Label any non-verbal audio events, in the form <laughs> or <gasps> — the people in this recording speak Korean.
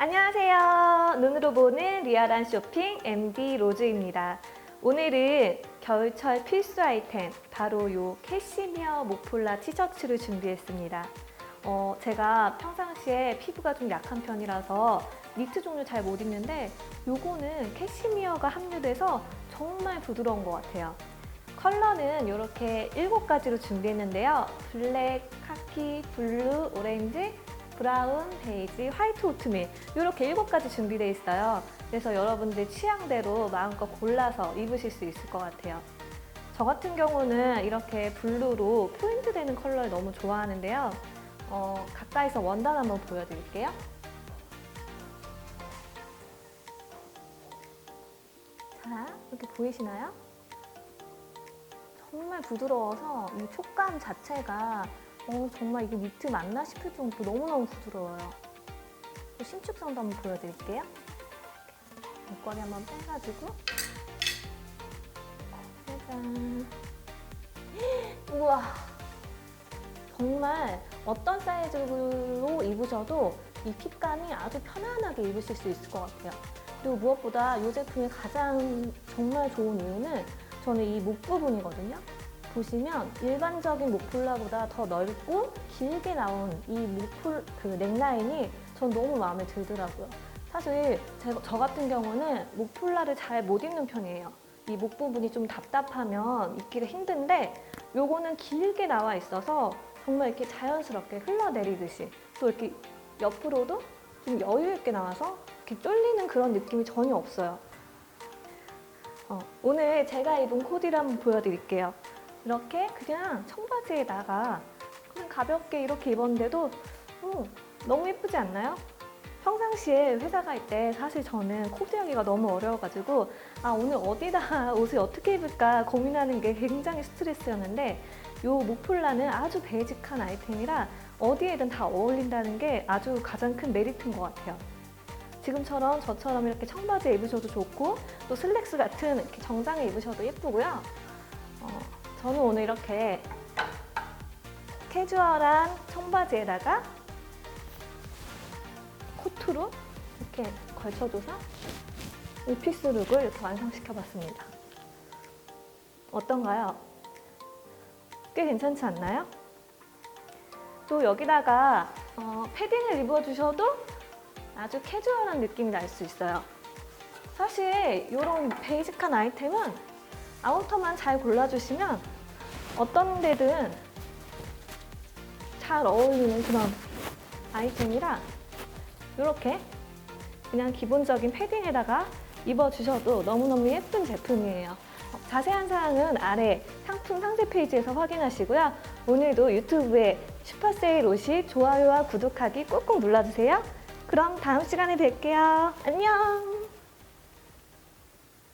안녕하세요. 눈으로 보는 리얼한 쇼핑 MD 로즈입니다. 오늘은 겨울철 필수 아이템 바로 요 캐시미어 목폴라 티셔츠를 준비했습니다. 어, 제가 평상시에 피부가 좀 약한 편이라서 니트 종류 잘 못 입는데 요거는 캐시미어가 함유돼서 정말 부드러운 것 같아요. 컬러는 이렇게 일곱 가지로 준비했는데요. 블랙, 카키, 블루, 오렌지, 브라운, 베이지, 화이트 오트밀 이렇게 일곱 가지 준비되어 있어요. 그래서 여러분들 취향대로 마음껏 골라서 입으실 수 있을 것 같아요. 저 같은 경우는 이렇게 블루로 포인트 되는 컬러를 너무 좋아하는데요. 어, 가까이서 원단 한번 보여드릴게요. 자, 이렇게 보이시나요? 정말 부드러워서 이 촉감 자체가 어, 정말 이게 니트 맞나 싶을 정도로 너무너무 부드러워요. 또 신축성도 한번 보여드릴게요. 목걸이 한번 빼가지고 짜잔 <gasps> 우와 정말 어떤 사이즈로 입으셔도 이 핏감이 아주 편안하게 입으실 수 있을 것 같아요. 그리고 무엇보다 이 제품의 가장 정말 좋은 이유는 저는 이 목 부분이거든요. 보시면 일반적인 목폴라보다 더 넓고 길게 나온 이 목폴 그 넥라인이 전 너무 마음에 들더라고요. 사실 제가, 저 같은 경우는 목폴라를 잘 못 입는 편이에요. 이 목 부분이 좀 답답하면 입기가 힘든데 요거는 길게 나와 있어서 정말 이렇게 자연스럽게 흘러내리듯이 또 이렇게 옆으로도 좀 여유 있게 나와서 이렇게 쫄리는 그런 느낌이 전혀 없어요. 어, 오늘 제가 입은 코디를 한번 보여드릴게요. 이렇게 그냥 청바지에다가 그냥 가볍게 이렇게 입었는데도 어, 너무 예쁘지 않나요? 평상시에 회사 갈 때 사실 저는 코디하기가 너무 어려워가지고 아 오늘 어디다 <laughs> 옷을 어떻게 입을까 고민하는 게 굉장히 스트레스였는데 요 목폴라는 아주 베이직한 아이템이라 어디에든 다 어울린다는 게 아주 가장 큰 메리트인 것 같아요. 지금처럼 저처럼 이렇게 청바지에 입으셔도 좋고 또 슬랙스 같은 이렇게 정장에 입으셔도 예쁘고요. 어, 저는 오늘 이렇게 캐주얼한 청바지에다가 코트로 이렇게 걸쳐줘서 오피스 룩을 이렇게 완성시켜봤습니다. 어떤가요? 꽤 괜찮지 않나요? 또 여기다가 어, 패딩을 입어주셔도 아주 캐주얼한 느낌이 날 수 있어요. 사실 이런 베이직한 아이템은 아우터만 잘 골라주시면 어떤 데든 잘 어울리는 그런 아이템이라 이렇게 그냥 기본적인 패딩에다가 입어주셔도 너무너무 예쁜 제품이에요. 어, 자세한 사항은 아래 상품 상세 페이지에서 확인하시고요. 오늘도 유튜브에 슈퍼세일 옷이 좋아요와 구독하기 꾹꾹 눌러주세요. 그럼 다음 시간에 뵐게요. 안녕!